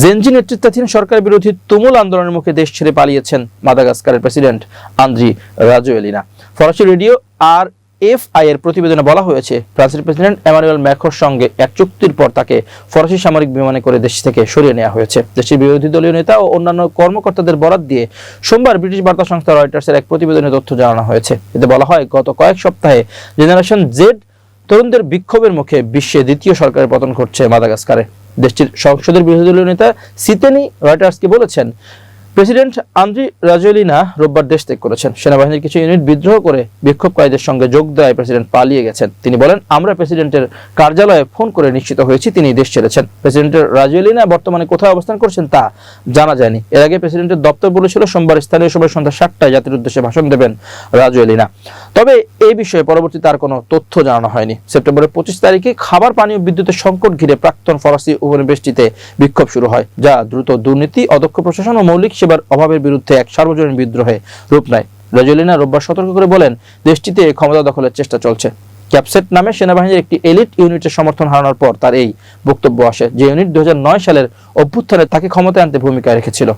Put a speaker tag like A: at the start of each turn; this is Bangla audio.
A: জেনজি নেতৃত্বাধীন সরকার বিরোধী তুমুল আন্দোলনের মুখে দেশ ছেড়ে পালিয়েছেন মাদাগাস্কারের প্রেসিডেন্ট আন্দ্রি রাজোয়েলিনা। ফরাসি রেডিও আর এফআই এর প্রতিবেদনে বলা হয়েছে, ফ্রান্সের প্রেসিডেন্ট এমানুয়েল ম্যাক্রোর সঙ্গে এক চুক্তির পর তাকে ফরাসি সামরিক বিমানে করে দেশ থেকে সরিয়ে নেওয়া হয়েছে। দেশের বিরোধী দলীয় নেতা ও অন্যান্য কর্মকর্তাদের বরাত দিয়ে সোমবার ব্রিটিশ বার্তা সংস্থা রয়টার্সের এক প্রতিবেদনে তথ্য জানানো হয়েছে। এতে বলা হয়, গত কয়েক সপ্তাহে জেনারেশন জেড তরুণদের বিক্ষোভের মুখে বিশ্বে দ্বিতীয় সরকারের পতন ঘটছে মাদাগাস্কারে। দেশটির সংসদের বিরোধী দলীয় নেতা সিতেনি রয়টার্সকে বলেছেন, প্রেসিডেন্ট আন্দ্রি রাজলিনা রোববার দেশ ত্যাগ করেছেন। সেনাবাহিনীর কিছু ইউনিট বিদ্রোহ করে বিক্ষোভকারীদের সঙ্গে যোগ দেওয়ায় প্রেসিডেন্ট পালিয়ে গেছেন। তিনি বলেন, আমরা প্রেসিডেন্টের কার্যালয়ে ফোন করে নিশ্চিত হয়েছি, তিনি দেশ ছেড়েছেন। প্রেসিডেন্টের রাজলিনা বর্তমানে কোথায় অবস্থান করছেন তা জানা যায়নি। এর আগে প্রেসিডেন্টের দপ্তর বলেছিল, সোমবার স্থানীয় সময় সন্ধ্যা সাতটায় জাতির উদ্দেশ্যে ভাষণ দেবেন রাজুয়েলিনা তবে এই বিষয়ে পরবর্তীতে আর কোনো তথ্য জানানো হয়নি। সেপ্টেম্বরের পঁচিশ তারিখে খাবার পানি ও বিদ্যুতের সংকট ঘিরে প্রাক্তন ফরাসি উপনিবেশটিতে বিক্ষোভ শুরু হয়, যা দ্রুত দুর্নীতি, অদক্ষ প্রশাসন ও মৌলিক সেবার অভাবের বিরুদ্ধে এক সার্বজনীন বিদ্রোহে রূপ নেয়। রাজুয়েলিনা রোববার সতর্ক করে বলেন, দেশটিতে ক্ষমতা দখলের চেষ্টা চলছে। ক্যাপসেট নামে সেনাবাহিনীর একটি এলিট ইউনিটের সমর্থন হারানোর পর তার এই বক্তব্য আসে, যে ইউনিট দুই হাজার নয় সালের অভ্যুত্থানে তাকে ক্ষমতায় আনতে ভূমিকা রেখেছিল।